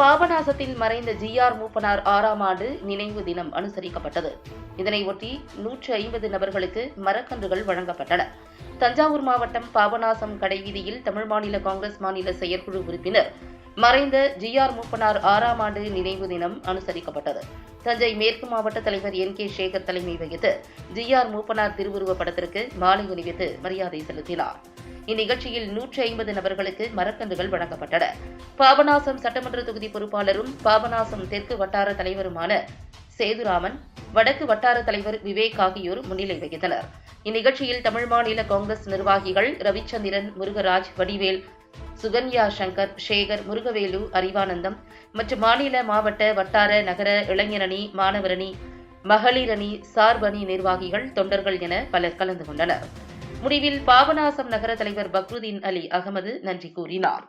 பாபநாசத்தில் மறைந்த G R Moopanar ஆறாம் ஆண்டு நினைவு தினம் அனுசரிக்கப்பட்டது. இதனையொட்டி நூற்று ஐம்பது நபர்களுக்கு மரக்கன்றுகள் வழங்கப்பட்டன. தஞ்சாவூர் மாவட்டம் பாபநாசம் கடைவீதியில் தமிழ் மாநில காங்கிரஸ் மாநில செயற்குழு உறுப்பினர் மறைந்த ஜி ஆர் மூப்பனார் ஆறாம் ஆண்டு நினைவு தினம் அனுசரிக்கப்பட்டது. தஞ்சை மேற்கு மாவட்ட தலைவர் என் கே சேகர் தலைமை வகித்து ஜி ஆர் மூப்பனார் திருவுருவப் படத்திற்கு மாலை அணிவித்து மரியாதை செலுத்தினார். இந்நிகழ்ச்சியில் நூற்றி ஐம்பது நபர்களுக்கு மரக்கன்றுகள் வழங்கப்பட்டன. பாபநாசம் சட்டமன்ற தொகுதி பொறுப்பாளரும் பாபநாசம் தெற்கு வட்டார தலைவருமான சேதுராமன் வடக்கு வட்டார தலைவர் விவேக் ஆகியோர் முன்னிலை வகித்தனர். இந்நிகழ்ச்சியில் தமிழ் மாநில காங்கிரஸ் நிர்வாகிகள் ரவிச்சந்திரன் முருகராஜ் வடிவேல் சுகன்யா சங்கர் சேகர் முருகவேலு அறிவானந்தம் மற்றும் மாநில மாவட்ட வட்டார நகர இளைஞரணி மாணவரணி மகளிரணி சார்பணி நிர்வாகிகள் தொண்டர்கள் என பலர் கலந்து கொண்டனர். முடிவில் பாபநாசம் நகர தலைவர் பக்ருதீன் அலி அகமது நன்றி கூறினார்.